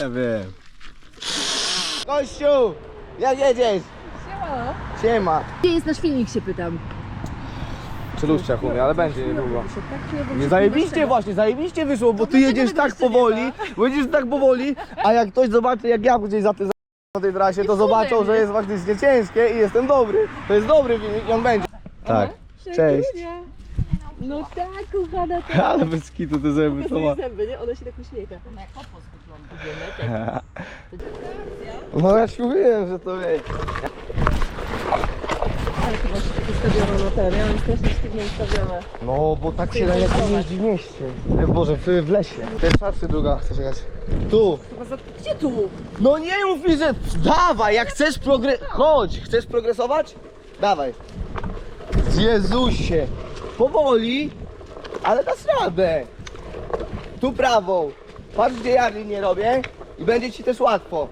Ja wiem. Kościół! Jak jedziesz? Siema. Siema. Gdzie jest nasz filmik, się pytam. Czy lustria chumie, ale będzie niedługo. Tak czuję, Nie zajebiście właśnie, zajebiście wyszło, bo ty jedziesz tak powoli, bo jedziesz tak powoli, a jak ktoś zobaczy jak ja gdzieś za tym na tej trasie, to zobaczą, że jest faktycznie ciężkie i jestem dobry. To jest dobry filmik i on będzie. Tak. Cześć. No tak, kochana, to Ale bez kitu te zęby, to ma. zęby, nie? Ona się tak uśmiecha. No ja ci mówiłem, że to wie. Ale chyba się ustawiono na ten, ja mam strasznie sztywnie ustawione. No, bo tak się najlepiej jeździ w mieście. E, Boże, w, w lesie. Pierwsza czy druga? Chcesz jechać? Tu. Chyba za... Gdzie tu? No nie mów mi, że dawaj, jak chcesz progres... Chodź, chcesz progresować? Dawaj. Jezusie. Powoli, ale dasz radę. Tu prawą. Patrz gdzie ja nie robię i będzie ci też łatwo.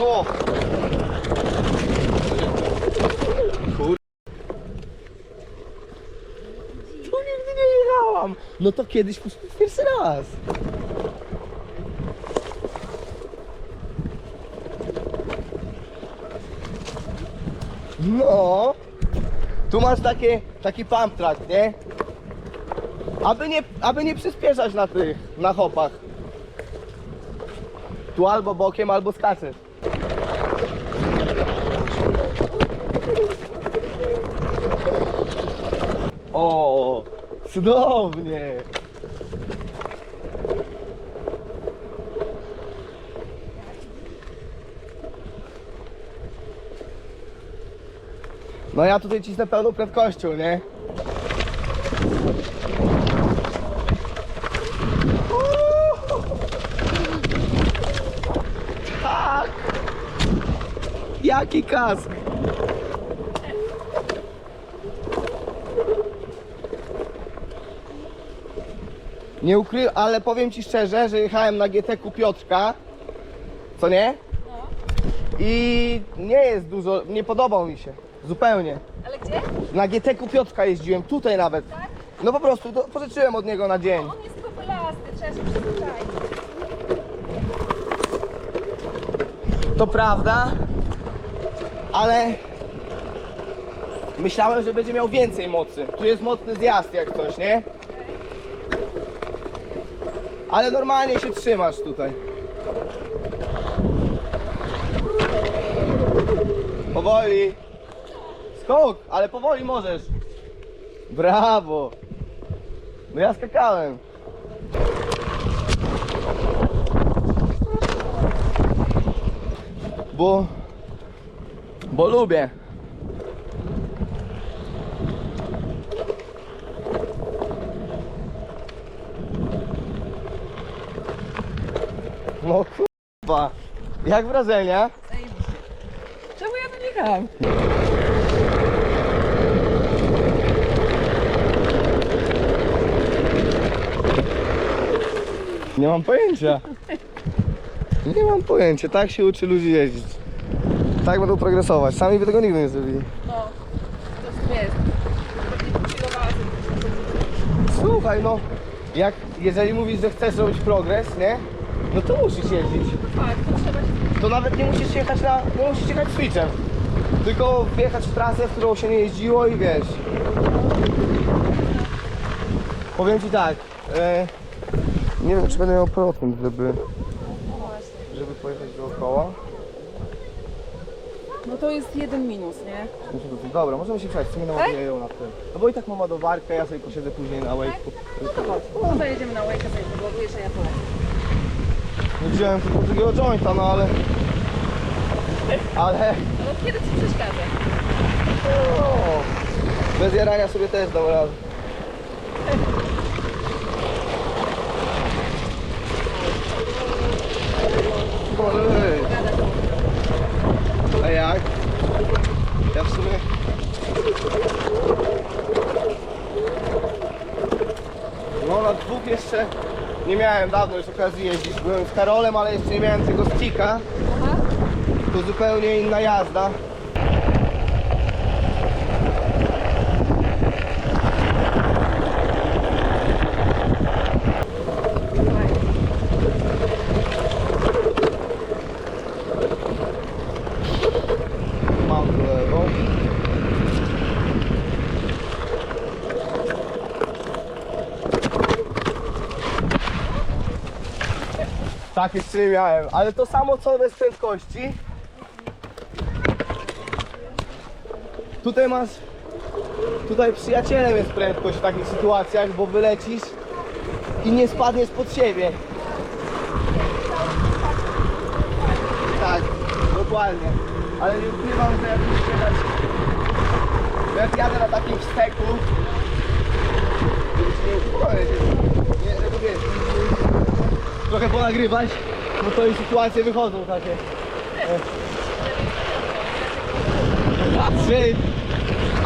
O. Tu nigdy nie jechałam. No to kiedyś pierwszy raz. No. Tu masz takie, taki pump track, nie? Aby nie, aby nie przyspieszać na tych, na hopach. Tu albo bokiem, albo skaczesz. O, cudownie. No ja tutaj cisnę pełną prędkością, nie? Jaki kask! Nie ukry... ale powiem ci szczerze, że jechałem na GT-ku Piotrka, co nie? I nie jest dużo, nie podobał mi się, zupełnie. Ale gdzie? Na GT-ku Piotrka jeździłem, tutaj nawet. No po prostu, to pożyczyłem od niego na dzień. On jest popularny, trzeba się przyzwyczaić. To prawda, ale myślałem, że będzie miał więcej mocy. Tu jest mocny zjazd jak coś, nie? Ale normalnie się trzymasz tutaj. Powoli. Skok, ale powoli możesz. Brawo. No ja skakałem. Bo... Bo lubię. No kurwa. Jak wrażenia? Czemu ja tu nie jechałam? Nie mam pojęcia. Nie mam pojęcia. Tak się uczy ludzi jeździć. Tak będą progresować. Sami by tego nigdy nie zrobili. No, to jest. Słuchaj, no. Jak, jeżeli mówisz, że chcesz robić progres, nie? No to musisz jeździć. Tak, to trzeba się... To nawet nie musisz jechać na. Nie musisz jechać switchem. Tylko wjechać w trasę, w którą się nie jeździło i wiesz. Powiem ci tak. E, nie wiem czy będę miał procent, żeby. Żeby pojechać dookoła. No to jest jeden minus, nie? Muszę do- Dobra, możemy się przejść, w sumie naładuję na tym. No bo i tak mam ładowarkę, ja sobie posiedzę później na wave'ku. No to chodź. No to jedziemy na Wake'a sobie podłogujesz, a ja polecę. Nie wziąłem tylko drugiego jointa, no ale... Ale... No kiedy ci przeszkadza? O, bez jarania sobie też dał radę. To. A jak? Ja w sumie... No na dwóch jeszcze nie miałem dawno już okazji jeździć. Byłem z Karolem, ale jeszcze nie miałem tego stika. To zupełnie inna jazda. Tak jeszcze nie miałem, ale to samo co bez prędkości. Tutaj masz, tutaj przyjacielem jest prędkość w takich sytuacjach, bo wylecisz i nie spadniesz pod siebie. Tak, dokładnie. Ale nie ukrywam, że jak dać, jak jadę na takim wsteku, żeby się nie uspokojeć, nie, żeby wiesz, trochę ponagrywać, bo to i sytuacje wychodzą takie. Trzy,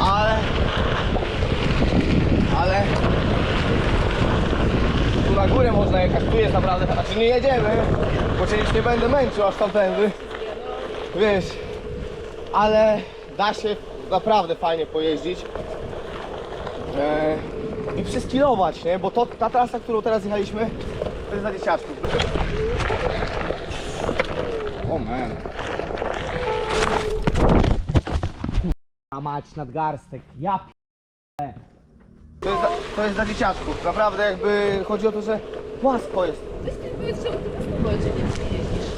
ale, ale, tu na górę można jechać, tu jest naprawdę, znaczy nie jedziemy, bo cię już nie będę męczył aż tamtędy, wiesz, ale da się naprawdę fajnie pojeździć e, i przeskilować, nie, bo to, ta trasa, którą teraz jechaliśmy, to jest dla dzieciaczków. O man. A mać nadgarstek. Ja p... To jest, dla, to jest dla dzieciaczków, naprawdę jakby chodzi o to, że płasko jest. Weź mi powiedz, czemu ty na snowboardzie nie jeździsz?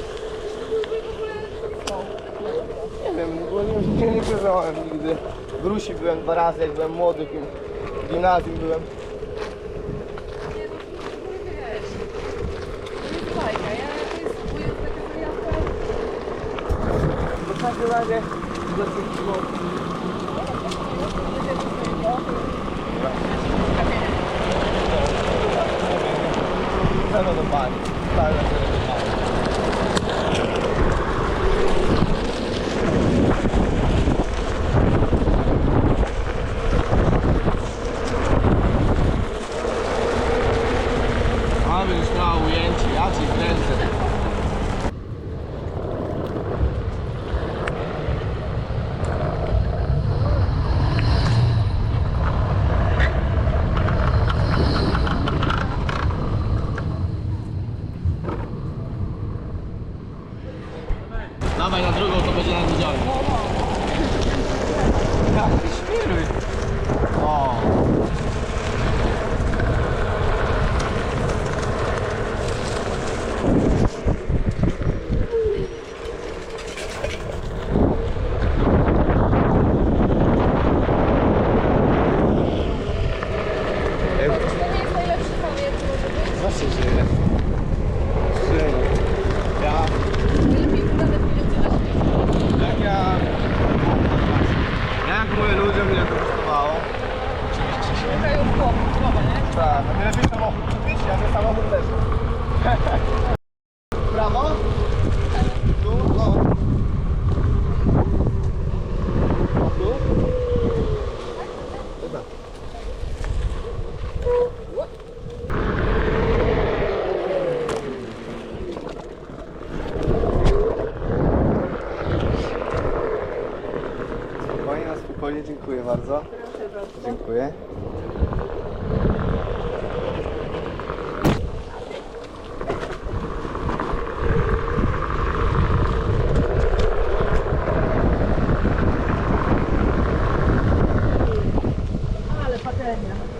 Nie wiem, bo nie, nie, nie pływałem nigdy. W Rusi byłem dwa razy, jak byłem młody, w gimnazjum byłem. Nie, no w ogóle wiesz. To jest bajka, ja to jest moja taka zajawka. No w każdym razie, dla tych było... Zero do pani. Tak, zero do pani. A będziesz miała ujęcie, ja ci kręcę. Dawaj na drugą, to będzie na widzialny. Jak ty świruj. O. To nie jest najlepszy pamięt, może być. Zawsze żyję. Żyję. Ja, Lepiej wydane pieniądze na śmiech. jak ja... Ja jak mówię ludziom, kosztowało. Szukają w głowie, w głowę, nie? Tak, a ty lepiej samochód kupić, ja ten samochód też. Prawo? Tu? No. Tu? Dobra. Spokojnie, dziękuję bardzo. Dziękuję.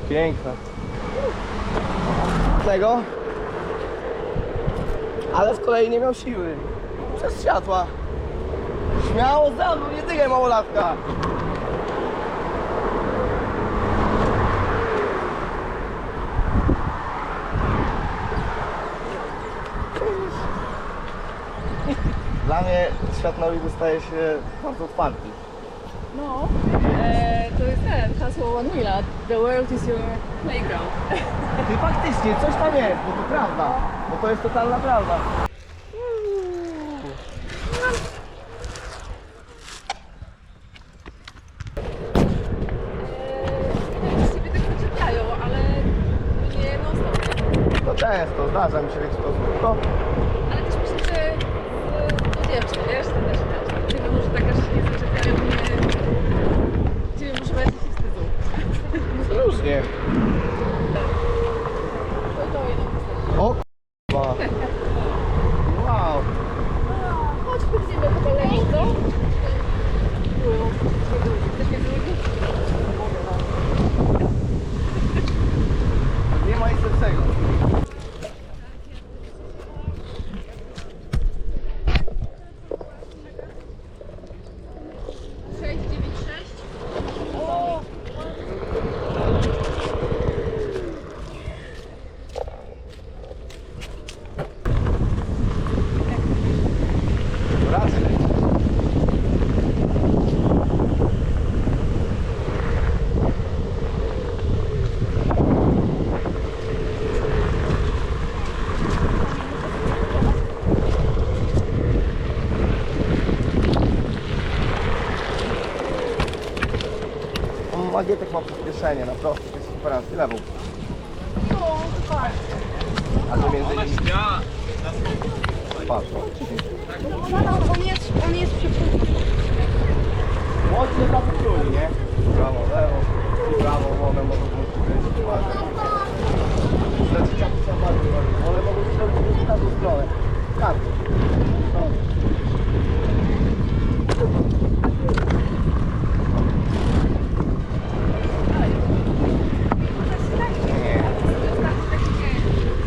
Piękne. Tego. Ale z kolei nie miał siły. Przez światła. Śmiało za mną, nie tykaj małolatka. Dla mnie świat nowy staje się bardzo otwarty. No, e, to jest ten, hasło One Wheela. The world is your playground. Ty faktycznie, coś tam jest, bo to prawda. Bo to jest totalna prawda. E, z ciebie tak wyczepiają, ale nie non stop. To często, zdarza mi się mieć to smutno. Ale też myślę, że e, do dziewczyn, wiesz, to też inaczej. Ciebie może tak aż nie zaczepiają, nie... Ciebie może bardziej się wstydzą. Różnie. To, to jedno wystarczy. O k***a. Wow. Chodź, pójdziemy po kolei, co? Też nie drugi? Nie ma nic lepszego. Ma przyspieszenie na prostych, jest. No, dokładnie. A to między innymi... Patrz. On jest, on jest przypustny. Mocno zapoczuli, nie? Prawo, lewo, prawo, one mogą być ładnie. Znaczy ciapy są bardzo ładne, one mogą być w każdą stronę. Tak. No. Nie.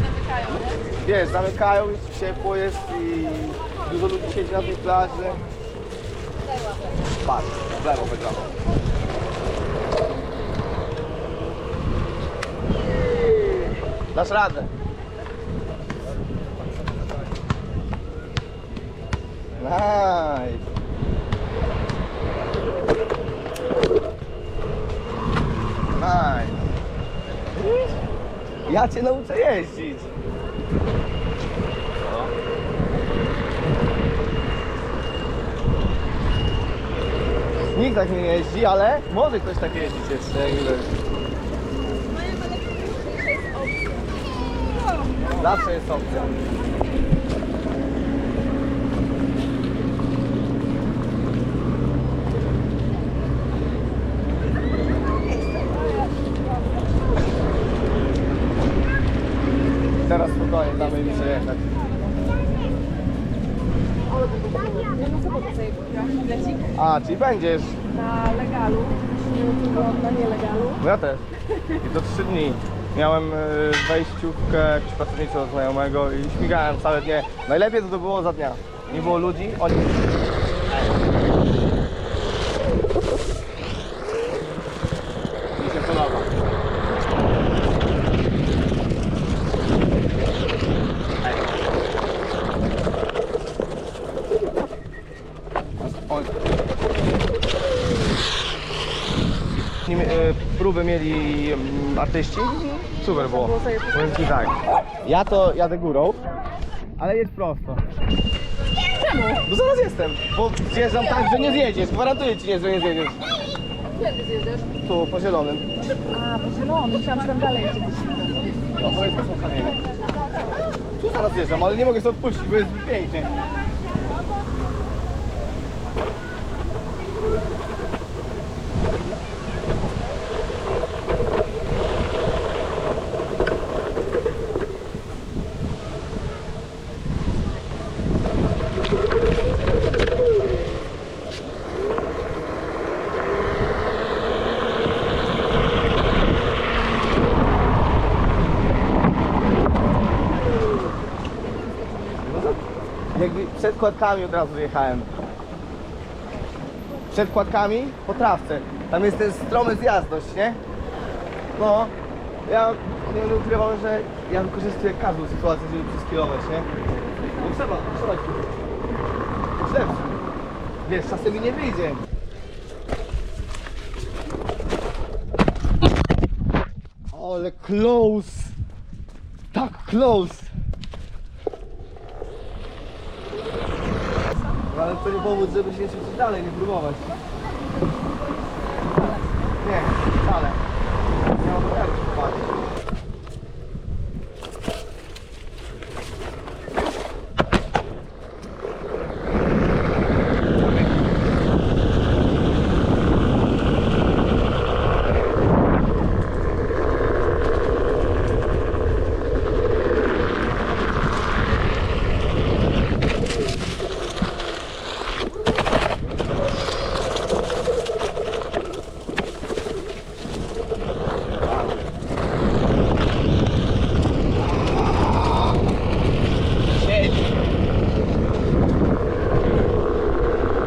Zamykają, nie? Wiesz, zamykają, jest ciepło jest i dużo ludzi siedzi na tej plaży. Patrz, w lewo wygrano. Dasz radę. Nice. Nice. Ja cię nauczę jeździć. Nikt tak nie jeździ, ale może ktoś tak jeździć jeszcze. jakby. Zawsze jest opcja. Teraz spokojnie, damy im przejechać. Ja na sobotę sobie kupiłam bilecik A, czyli będziesz. na legalu. Tylko na nielegalu. No ja też. I to trzy dni. Miałem y, wejściówkę jakiegoś pracowniczego znajomego i śmigałem całe dnie. Najlepiej to, to było za dnia. Nie było ludzi, oni... Mi się podoba. Oj. Nim, e, mieli mm, artyści, super było. Powiem ci tak, ja to jadę górą, ale jest prosto. Czemu? Bo zaraz jestem, bo zjeżdżam tak, że nie zjedziesz, gwarantuję ci, nie, że nie zjedziesz. Kiedy zjedziesz? Tu, po zielonym. A, po zielonym. Myślałam, że tam dalej jedzie. No, to jest. Tu zaraz zjeżdżam, ale nie mogę sobie odpuścić, bo jest pięknie. Jakby przed kładkami od razu jechałem. Przed kładkami po trawce. Tam jest ten stromy zjazd dość, nie? No, ja nie będę ukrywał, że ja wykorzystuję każdą sytuację, żeby przyskierować, nie? No trzeba, trzeba. Lepszy. Wiesz, czasem mi nie wyjdzie. Ale close! Tak close! No, Ale to nie powód, żeby się ćwiczyć dalej, nie próbować. Nie, wcale. Nie mam jak spać.